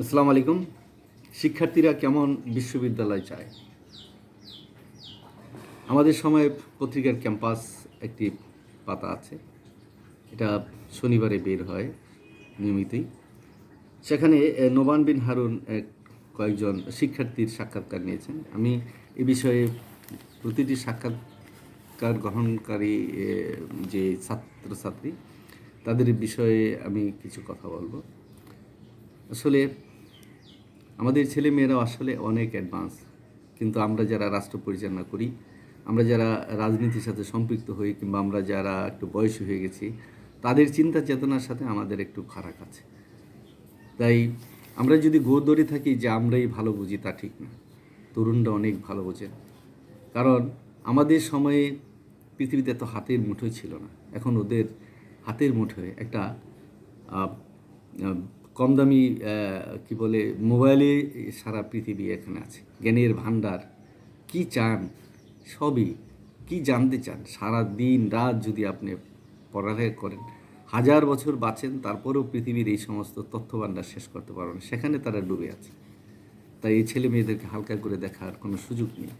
আসসালামু আলাইকুম। শিক্ষার্থীরা কেমন বিশ্ববিদ্যালয় চায়? আমাদের সময় পত্রিকার ক্যাম্পাস একটি পাতা আছে। এটা শনিবারে বের হয় নিয়মিতই। সেখানে এ, নোমান বিন হারুন এক কয়েকজন শিক্ষার্থীর সাক্ষাৎকার নিয়েছেন। আমি এ বিষয়ে প্রতিটি সাক্ষাৎকার গ্রহণকারী যে ছাত্রছাত্রী তাদের বিষয়ে আমি কিছু কথা বলব। আসলে আমাদের ছেলে মেয়েরাও আসলে অনেক অ্যাডভান্স কিন্তু আমরা যারা রাষ্ট্র পরিচালনা করি, আমরা যারা রাজনীতির সাথে সম্পৃক্ত হই কিংবা আমরা যারা একটু বয়সী হয়ে গেছি, তাদের চিন্তা চেতনার সাথে আমাদের একটু ফারাক আছে। তাই আমরা যদি গোর ধরে থাকি যে আমরাই ভালো বুঝি তা ঠিক না। তরুণরা অনেক ভালো বোঝেন। কারণ আমাদের সময়ে পৃথিবীতে তো হাতের মুঠোই ছিল না। এখন ওদের হাতের মুঠোয় একটা কম দামি কি বলে, মোবাইলে সারা পৃথিবী এখানে আছে। জ্ঞানের ভান্ডার কি চান? সবই। কি জানতে চান? সারা দিন রাত যদি আপনি পড়ালেখা করেন, হাজার বছর বাঁচেন, তারপরেও পৃথিবীর এই সমস্ত তথ্য ভাণ্ডার শেষ করতে পারবেন সেখানে তারা ডুবে আছে। তাই এই ছেলে মেয়েদেরকে হালকা করে দেখার কোনো সুযোগ নেই।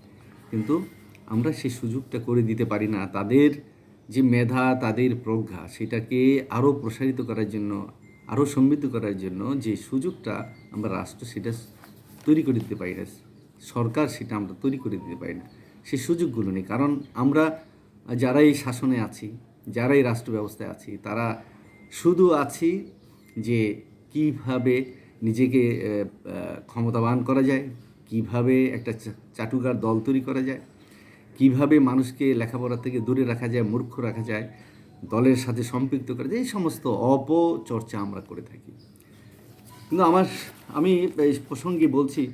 কিন্তু আমরা সেই সুযোগটা করে দিতে পারি না। তাদের যে মেধা, তাদের প্রজ্ঞা, সেটাকে আরও প্রসারিত করার জন্য আরও সমৃদ্ধ করার জন্য যে সুযোগটা আমরা রাষ্ট্র সেটা তৈরি করে দিতে পারি না, সরকার সেটা আমরা তৈরি করে দিতে পারি না, সেই সুযোগগুলো নেই। কারণ আমরা যারা এই শাসনে আছি, যারা এই রাষ্ট্র ব্যবস্থায় আছি, তারা শুধু আছি যে কীভাবে নিজেকে ক্ষমতাবান করা যায়, কীভাবে একটা চাটুকার দল তৈরি করা যায়, কীভাবে মানুষকে লেখাপড়া থেকে দূরে রাখা যায়, মূর্খ রাখা যায় দলের সাথে সম্পৃক্ত করে এই সমস্ত অপচর্চা আমরা করে থাকি। কিন্তু আমার, আমি এই প্রসঙ্গে বলছি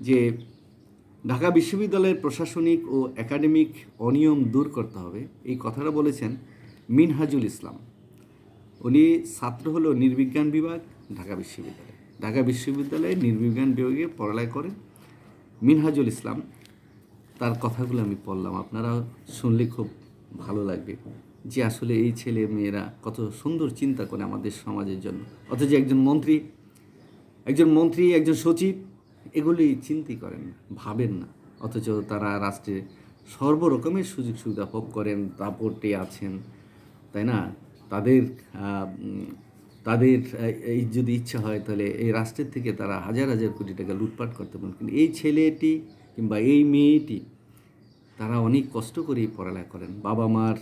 যে ঢাকা বিশ্ববিদ্যালয়ের প্রশাসনিক ও একাডেমিক অনিয়ম দূর করতে হবে। এই কথাটা বলেছেন মিনহাজুল ইসলাম। উনি ছাত্র হলো নির্বিজ্ঞান বিভাগ, ঢাকা বিশ্ববিদ্যালয়। ঢাকা বিশ্ববিদ্যালয়ে নির্বিজ্ঞান বিভাগে পড়ালেখা করেন মিনহাজুল ইসলাম। তার কথাগুলো আমি পড়লাম। আপনারা শুনলে খুব ভালো লাগবে। যে আসলে এই ছেলে মেয়েরা কত সুন্দর চিন্তা করে আমাদের সমাজের জন্য। অথচ একজন মন্ত্রী একজন মন্ত্রী, একজন সচিব এগুলি চিন্তাই করেন ভাবেন না। অথচ তারা রাষ্ট্রে সর্বরকমের সুযোগ সুবিধা ভোগ করেন, দাপটে আছেন, তাই না? তাদের তাদের এই যদি ইচ্ছা হয় তাহলে এই রাষ্ট্রের থেকে তারা হাজার হাজার কোটি টাকা লুটপাট করতে পারেন। কিন্তু এই ছেলেটি কিংবা এই মেয়েটি, তারা অনেক কষ্ট করেই পড়ালেখা করেন। বাবা মার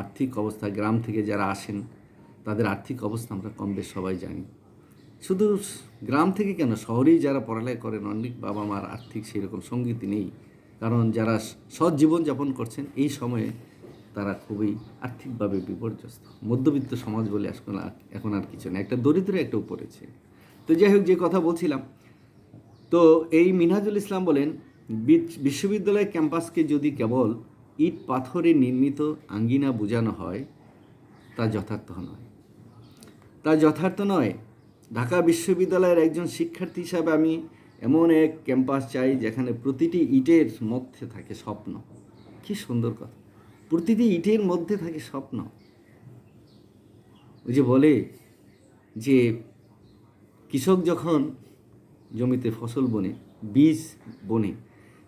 আর্থিক অবস্থা, গ্রাম থেকে যারা আসেন, তাদের আর্থিক অবস্থা আমরা কম বেশ সবাই জানি। শুধু গ্রাম থেকে কেন? শহরেই যারা পড়ালেখা করেন, অনেক বাবা মার আর্থিক সেরকম সঙ্গীতি নেই। কারণ যারা সৎ জীবনযাপন করছেন, এই সময়ে তারা খুবই আর্থিকভাবে বিপর্যস্ত। মধ্যবিত্ত সমাজ বলে আর, এখন আর কিছু না একটা দরিদ্র, একটা উপরেছে তো যাই হোক, যে কথা বলছিলাম, তো এই মিনহাজুল ইসলাম বলেন বিশ্ববিদ্যালয় ক্যাম্পাসকে যদি কেবল ইট পাথরে নির্মিত আঙ্গিনা বোঝানো হয়, তা যথার্থ নয়। তা যথার্থ নয়। ঢাকা বিশ্ববিদ্যালয়ের একজন শিক্ষার্থী হিসাবে আমি এমন এক ক্যাম্পাস চাই যেখানে প্রতিটি ইটের মধ্যে থাকে স্বপ্ন। কি সুন্দর কথা। প্রতিটি ইটের মধ্যে থাকে স্বপ্ন। ওই যে বলে যে কৃষক যখন জমিতে ফসল বনে, বীজ বনে,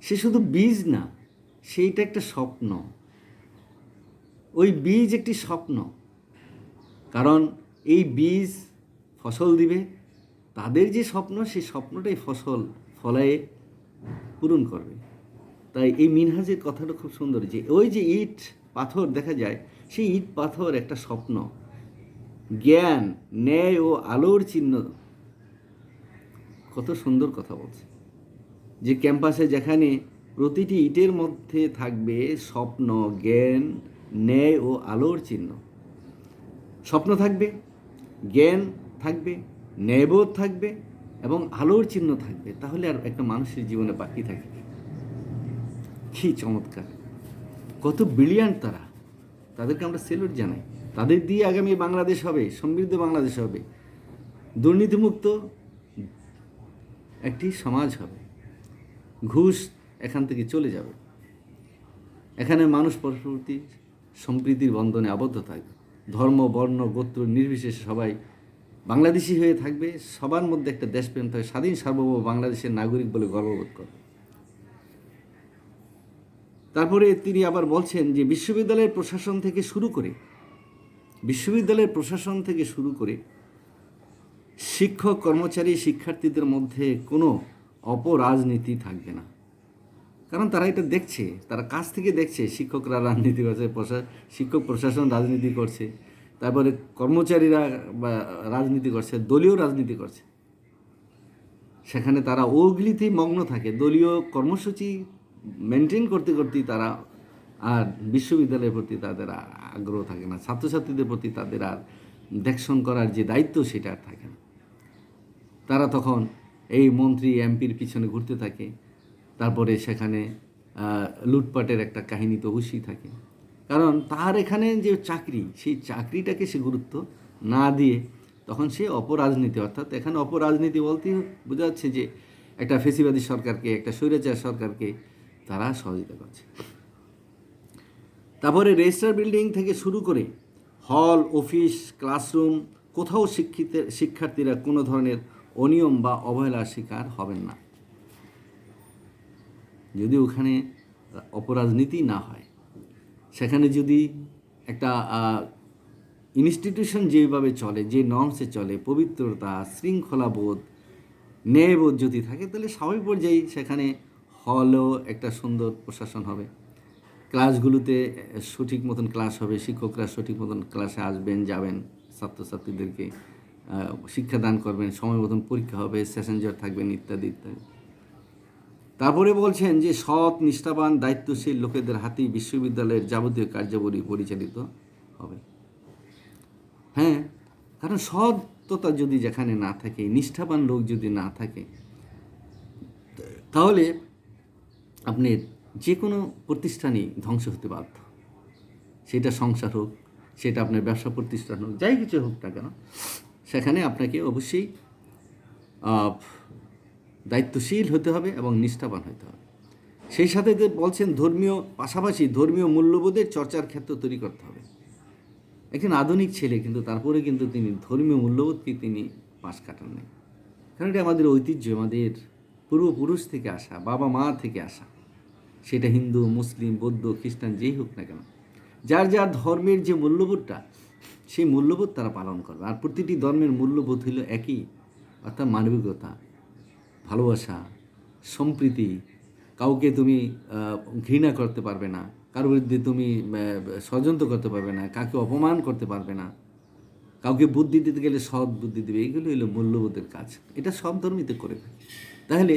সে শুধু বীজ না সেইটা একটা স্বপ্ন। ওই বীজ একটি স্বপ্ন। কারণ এই বীজ ফসল দিবে, তাদের যে স্বপ্ন, সেই স্বপ্নটাই ফসল ফলায়ে পূরণ করবে। তাই এই মিনহাজের কথাটা খুব সুন্দর যে ওই যে ইট পাথর দেখা যায়, সেই ইট পাথর একটা স্বপ্ন। জ্ঞান, ন্যায় ও আলোর চিহ্ন। কত সুন্দর কথা বলছে। যে ক্যাম্পাসে যেখানে প্রতিটি ইটের মধ্যে থাকবে স্বপ্ন, জ্ঞান, ন্যায় ও আলোর চিহ্ন। স্বপ্ন থাকবে, জ্ঞান থাকবে, ন্যায়বোধ থাকবে এবং আলোর চিহ্ন থাকবে। তাহলে আর একটা মানুষের জীবনে বাকি থাকে কি? চমৎকার। কত ব্রিলিয়ান্ট তারা। তাদেরকে আমরা সেলুট জানাই। তাদের দিয়ে আগামী বাংলাদেশ হবে, সমৃদ্ধ বাংলাদেশ হবে। দুর্নীতিমুক্ত একটি সমাজ হবে। ঘুষ এখান থেকে চলে যাবে। এখানে মানুষ পরস্পর প্রতি সম্প্রীতির বন্ধনে আবদ্ধ থাকবে। ধর্ম, বর্ণ, গোত্র নির্বিশেষে সবাই বাংলাদেশি হয়ে থাকবে। সবার মধ্যে একটা দেশপ্রেম থাকবে স্বাধীন, সার্বভৌম বাংলাদেশের নাগরিক বলে গর্ববোধ করবে তারপরে তিনি আবার বলছেন যে বিশ্ববিদ্যালয়ের প্রশাসন থেকে শুরু করে, বিশ্ববিদ্যালয়ের প্রশাসন থেকে শুরু করে শিক্ষক, কর্মচারী, শিক্ষার্থীদের মধ্যে কোনো অপরাজনীতি থাকবে না। কারণ তারা এটা দেখছে, তারা কাছ থেকে দেখছে, শিক্ষকরা রাজনীতি করছে, প্রশা শিক্ষক প্রশাসন রাজনীতি করছে, তারপরে কর্মচারীরা রাজনীতি করছে, দলীয় রাজনীতি করছে। সেখানে তারা ওগুলিতেই মগ্ন থাকে, দলীয় কর্মসূচি মেনটেন করতে করতেই তারা আর বিশ্ববিদ্যালয়ের প্রতি তাদের আগ্রহ থাকে না, ছাত্রছাত্রীদের প্রতি তাদের আর দেখশন করার যে দায়িত্ব সেটা আর থাকে না। তারা তখন এই মন্ত্রী, এমপির পিছনে ঘুরতে থাকে তারপরে সেখানে লুটপাটের একটা কাহিনী তো অবশ্যই থাকে। কারণ তার এখানে যে চাকরি, সেই চাকরিটাকে সে গুরুত্ব না দিয়ে তখন সে অপরাজনীতি, অর্থাৎ এখানে অপরাজনীতি বলতে বোঝা যাচ্ছে যে একটা ফেসিবাদী সরকারকে, একটা স্বৈরাচার সরকারকে তারা সহযোগিতা করছে। তারপরে রেজিস্টার বিল্ডিং থেকে শুরু করে হল, অফিস, ক্লাসরুম, কোথাও শিক্ষিত, শিক্ষার্থীরা কোনো ধরনের অনিয়ম বা অবহেলার শিকার হবেন না। যদি ওখানে অপরাজনীতি না হয়, সেখানে যদি একটা ইনস্টিটিউশন যেভাবে চলে, যে নর্মসে চলে, পবিত্রতা, শৃঙ্খলাবোধ, ন্যায়বোধ যদি থাকে, তাহলে স্বাভাবিক পর্যায়ে সেখানে হলও একটা সুন্দর প্রশাসন হবে। ক্লাসগুলোতে সঠিক মতন ক্লাস হবে, শিক্ষকরা সঠিক মতন ক্লাসে আসবেন, যাবেন, ছাত্রছাত্রীদেরকে শিক্ষাদান করবেন, সময় মতন পরীক্ষা হবে সেশনজার থাকবেন, ইত্যাদি ইত্যাদি। তারপরে বলছেন যে সৎ, নিষ্ঠাবান, দায়িত্বশীল লোকেদের হাতেই বিশ্ববিদ্যালয়ের যাবতীয় কার্যাবলী পরিচালিত হবে। হ্যাঁ কারণ সৎতা যদি যেখানে না থাকে, নিষ্ঠাবান লোক যদি না থাকে, তাহলে আপনি যে কোনো প্রতিষ্ঠানই ধ্বংস হতে বাধ্য। সেটা সংসার হোক, সেটা আপনার ব্যবসা প্রতিষ্ঠান হোক, যাই কিছু হোক না কেন, সেখানে আপনাকে অবশ্যই দায়িত্বশীল হতে হবে এবং নিষ্ঠাবান হতে হবে। সেই সাথে যে বলছেন ধর্মীয়, পাশাপাশি ধর্মীয় মূল্যবোধের চর্চার ক্ষেত্র তৈরি করতে হবে। একজন আধুনিক ছেলে কিন্তু তারপরে কিন্তু তিনি ধর্মীয় মূল্যবোধকে তিনি পাশ কাটান নাই। কারণ এটা আমাদের ঐতিহ্য, আমাদের পূর্বপুরুষ থেকে আসা, বাবা মা থেকে আসা। সেটা হিন্দু, মুসলিম, বৌদ্ধ, খ্রিস্টান যেই হোক না কেন। যার যার ধর্মের যে মূল্যবোধটা, সেই মূল্যবোধ তারা পালন করবে। আর প্রতিটি ধর্মের মূল্যবোধ হলো একই, অর্থাৎ মানবিকতা। ভালোবাসা, সম্প্রীতি, কাউকে তুমি ঘৃণা করতে পারবে না, কারোর বিরুদ্ধে তুমি ষড়যন্ত্র করতে পারবে না কাকে অপমান করতে পারবে না, কাউকে বুদ্ধি দিতে গেলে সৎ বুদ্ধি দেবে এইগুলো হলো মূল্যবোধের কাজ। এটা সব ধর্মীতে করে থাকে। তাহলে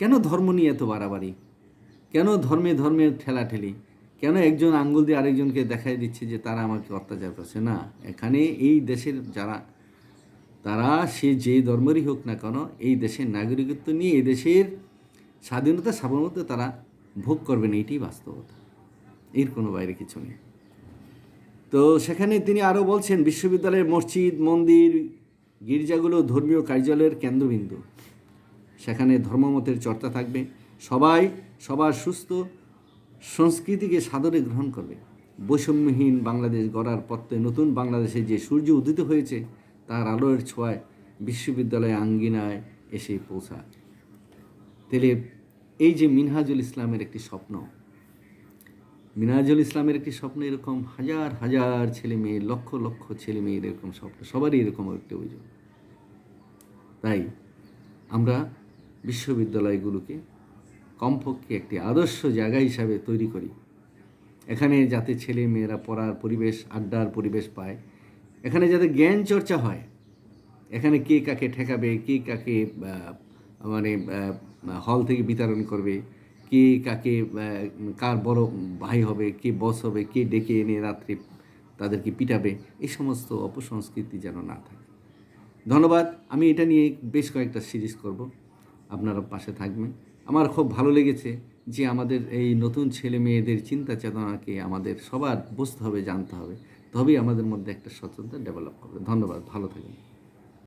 কেন ধর্ম নিয়ে এত বাড়াবাড়ি? কেন ধর্মে ধর্মে ঠেলাঠেলি? কেন একজন আঙ্গুল দিয়ে আরেকজনকে দেখাই দিচ্ছে যে তারা আমাকে অত্যাচার করছে? না, এখানে এই দেশের যারা তারা সে যে ধর্মেরই হোক না কেন এই দেশের নাগরিকত্ব নিয়ে দেশের স্বাধীনতা, সার্বভৌমত্ব তারা ভোগ করবেন, এইটাই বাস্তবতা। এর কোনো বাইরে কিছু নেই। তো সেখানে তিনি আরও বলছেন, বিশ্ববিদ্যালয়ের মসজিদ, মন্দির, গির্জাগুলো ধর্মীয় কার্যালয়ের কেন্দ্রবিন্দু। সেখানে ধর্মমতের চর্চা থাকবে। সবাই সবার সুস্থ সংস্কৃতিকে সাদরে গ্রহণ করবে। বৈষম্যহীন বাংলাদেশ গড়ার পথে নতুন বাংলাদেশে যে সূর্য উদিত হয়েছে তার আলোয়ের ছোঁয়ায় বিশ্ববিদ্যালয় আঙ্গিনায় এসে পৌঁছায়। তাহলে এই যে মিনহাজুল ইসলামের একটি স্বপ্ন, মিনহাজুল ইসলামের একটি স্বপ্ন এরকম হাজার হাজার ছেলে মেয়ে, লক্ষ লক্ষ ছেলে মেয়ের এরকম স্বপ্ন, সবারই এরকম একটি অভিযোগ। তাই আমরা বিশ্ববিদ্যালয়গুলোকে কমপক্ষে একটি আদর্শ জায়গা হিসাবে তৈরি করি। এখানে যাতে ছেলে মেয়েরা পড়ার পরিবেশ, আড্ডার পরিবেশ পায় এখানে যাতে জ্ঞান চর্চা হয়, এখানে কে কাকে ঠেকাবে, কে কাকে মানে হল থেকে বিতরণ করবে, কে কাকে কার বড় ভাই হবে, কে বস হবে, কে ডেকে এনে রাত্রে তাদেরকে পিটাবে এই সমস্ত অপসংস্কৃতি যেন না থাকে। ধন্যবাদ, আমি এটা নিয়ে বেশ কয়েকটা সিরিজ করব, আপনারা পাশে থাকবেন। আমার খুব ভালো লেগেছে যে আমাদের এই নতুন ছেলে মেয়েদের চিন্তা চেতনাকে আমাদের সবার বুঝতে হবে, জানতে হবে। তবেই আমাদের মধ্যে একটা সচেতনতা ডেভেলপ করবে ধন্যবাদ ভালো থাকবেন।